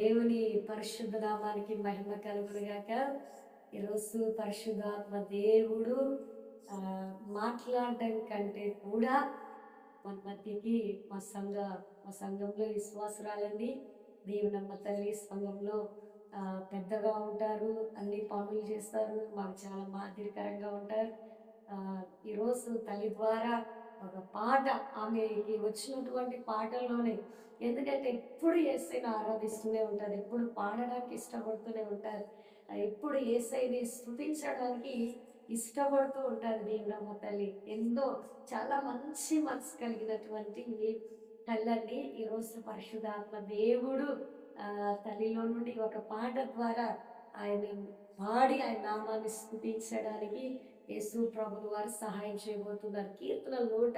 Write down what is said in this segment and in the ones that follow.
దేవుని పరిశుద్ధ నామానికి మహిమ కలుగునుగాక. ఈరోజు పరిశుద్ధాత్మ దేవుడు మాట్లాడడం కంటే కూడా మన మధ్యకి మా సంఘ మా సంఘంలో విశ్వాసరాలండి. దేవునమ్మ తల్లి సంఘంలో పెద్దగా ఉంటారు అన్ని పనులు చేస్తారు మాకు చాలా మాదిరికరంగా ఉంటారు. ఈరోజు తల్లి ద్వారా ఒక పాట ఆమెకి వచ్చినటువంటి పాటల్లోనే ఎందుకంటే ఎప్పుడు ఏసైని ఆరాధిస్తూనే ఉంటారు ఎప్పుడు పాడడానికి ఇష్టపడుతూనే ఉంటారు. ఎప్పుడు ఏసైని స్థుతించడానికి ఇష్టపడుతూ ఉంటారు దేవుడమ్మ తల్లి. ఎంతో చాలా మంచి మనసు కలిగినటువంటి తల్లండి. ఈరోజు పరిశుధాత్మ దేవుడు తల్లిలో నుండి ఒక పాట ద్వారా ఆయన పాడి ఆయన నామాన్ని స్థుతించడానికి యేసు ప్రభులు వారు సహాయం చేయబోతున్నారు. కీర్తన నూట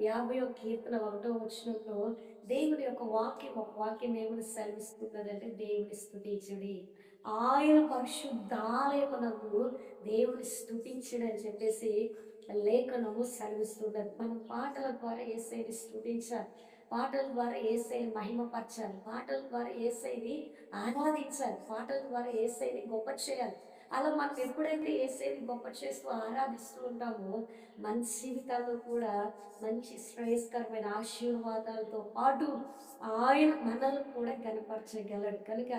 యాభై ఒక కీర్తన ఒకటో వచ్చినప్పుడు దేవుని యొక్క వాక్యం ఒక వాక్యం ఏమని సెలవిస్తున్నదంటే దేవుని స్థుతించడి ఆయన పరిశుద్ధాలయమునందు దేవుని స్థుతించుడు అని చెప్పేసి లేఖనము సెలవిస్తున్నది. మనం పాటల ద్వారా ఏసైని స్థుతించాలి పాటల ద్వారా ఏసైని మహిమపరచాలి. పాటల ద్వారా ఏసైని ఆరాధించాలి. పాటల ద్వారా ఏసైని గొప్ప చేయాలి అలా మనం ఎప్పుడైతే ఏసేది గొప్ప చేస్తూ ఆరాధిస్తూ ఉంటామో మన జీవితాల్లో కూడా మంచి శ్రేయస్కరమైన ఆశీర్వాదాలతో పాటు ఆయన మనల్ని కూడా కనపరచగలడు. కనుక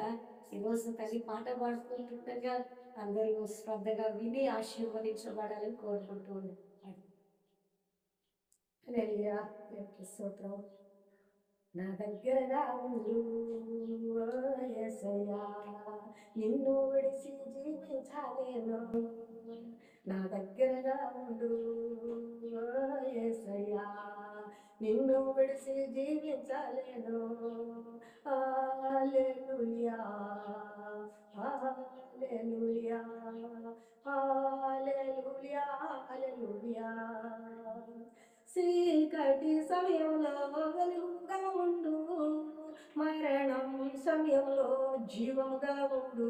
ఈరోజు తల్లి పాట పాడుకుంటుండగా అందరూ శ్రద్ధగా విని ఆశీర్వదించబడాలని కోరుకుంటూ ఉన్నాను స్తోత్రం. నా దగ్గరగా ఉండు నిన్ను విడిచి జీవించాలేను నా దగ్గరగా ఉండు ఓ యేసయ్యా నిన్ను విడిచి జీవించాలేను హల్లెలూయా హల్లెలూయా హల్లెలూయా హల్లెలూయా చీకటి సమయంలో వెలుగుగా ఉండు. మరణం సమయంలో జీవముగా ఉండు.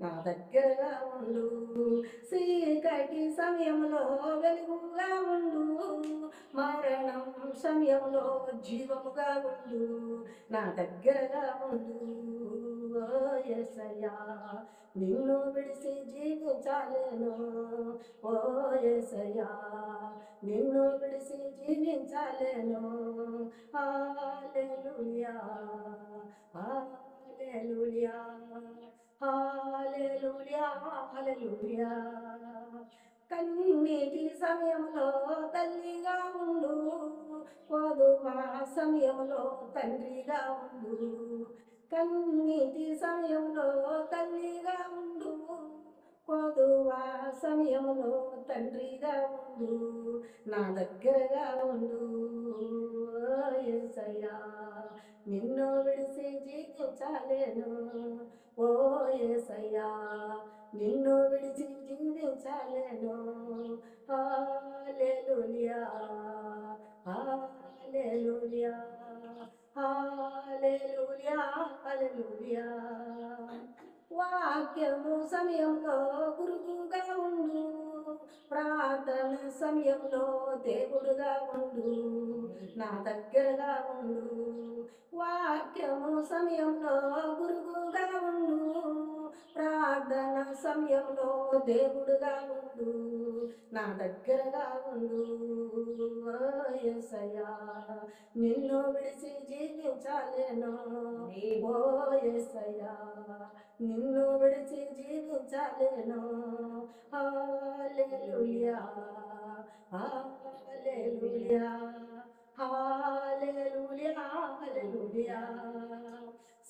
నా దగ్గరగా ఉండు. చీకటి సమయంలో వెలుగుగా ఉండు. మరణం సమయంలో జీవముగా ఉండు. నా దగ్గరగా ఉండు. ఓ నిన్ను విడిసి జీవించాలేను. ఓ యేసయ్యా నిన్ను విడిసి జీవించాలేను హాలెలూయా హాలెలూయా హాలెలూయా హాలెలూయా కన్నీటి సమయంలో తల్లిగా ఉండు పొదుమా సమయంలో తండ్రిగా ఉండు. కన్నీటి సమయంలో తల్లిగా ఉండు కోదువా సమయంలో తండ్రిగా ఉండు. నా దగ్గరగా ఉండు. ఓ నిన్ను విడిసి జీవించాలేను. ఓ యేసయ్యా నిన్ను విడిచి జీవించాలేను. హాలేలుయా హాలేలుయా హాలేలుయా హాలేలుయా వాక్యము సమయంలో గురువుగా ఉండు. ప్రార్థన సమయంలో దేవుడుగా ఉండు. నా దగ్గరగా ఉండు. వాక్యము సమయంలో గురువుగా ఉండు. ప్రార్థన సమయంలో దేవుడుగా ఉండు. నా దగ్గరగా ఉండు. ఓ నిన్ను విడిచి జీవించాలేను. ఓ నిన్ను విడిచి జీవించాలేను. హాలేలుయా హాలేలుయా హాలేలుయా హాలేలుయా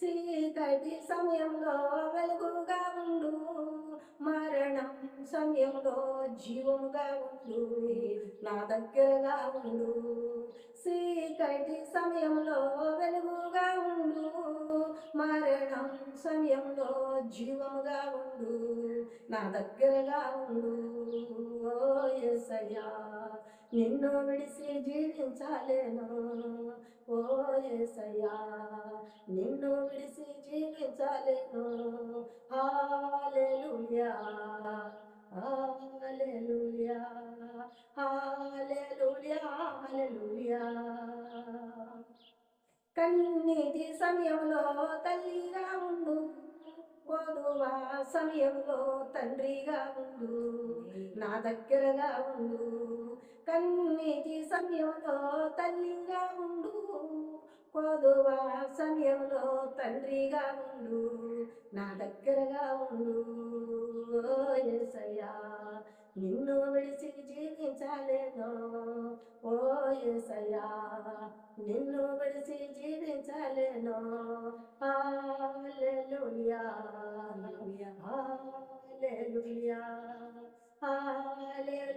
చీకటి సమయంలో వెలుగుగా ఉండు. మరణం సమయంలో జీవముగా ఉండు. నా దగ్గరగా ఉండు. చీకటి సమయంలో వెలుగుగా ఉండు. మరణం సమయంలో జీవముగా ఉండు. నా దగ్గరగా ఉండు. ఓ ఎసయా నిన్ను విడిసి జీవించాలేను. ఓ ఏసయ్యా నిన్ను విడిసి జీవించాలేను. Hallelujah hallelujah hallelujah hallelujah. కన్నీటి సమయంలో తల్లిగా సమయంలో తండ్రిగా ఉండు. నా దగ్గరగా ఉండు. కన్నీటి సమయంలో తల్లిగా ఉండు. కోదువ సమయంలో తండ్రిగా ఉండు. నా దగ్గరగా ఉండు. ఓ యేసయ్యా నిన్ను విడిచి జీవించలేను. ఓ యేసయ్యా నిన్ను విడిచి జీవించలేను. హల్లెలూయా. హల్లెలూయా. Hallelujah.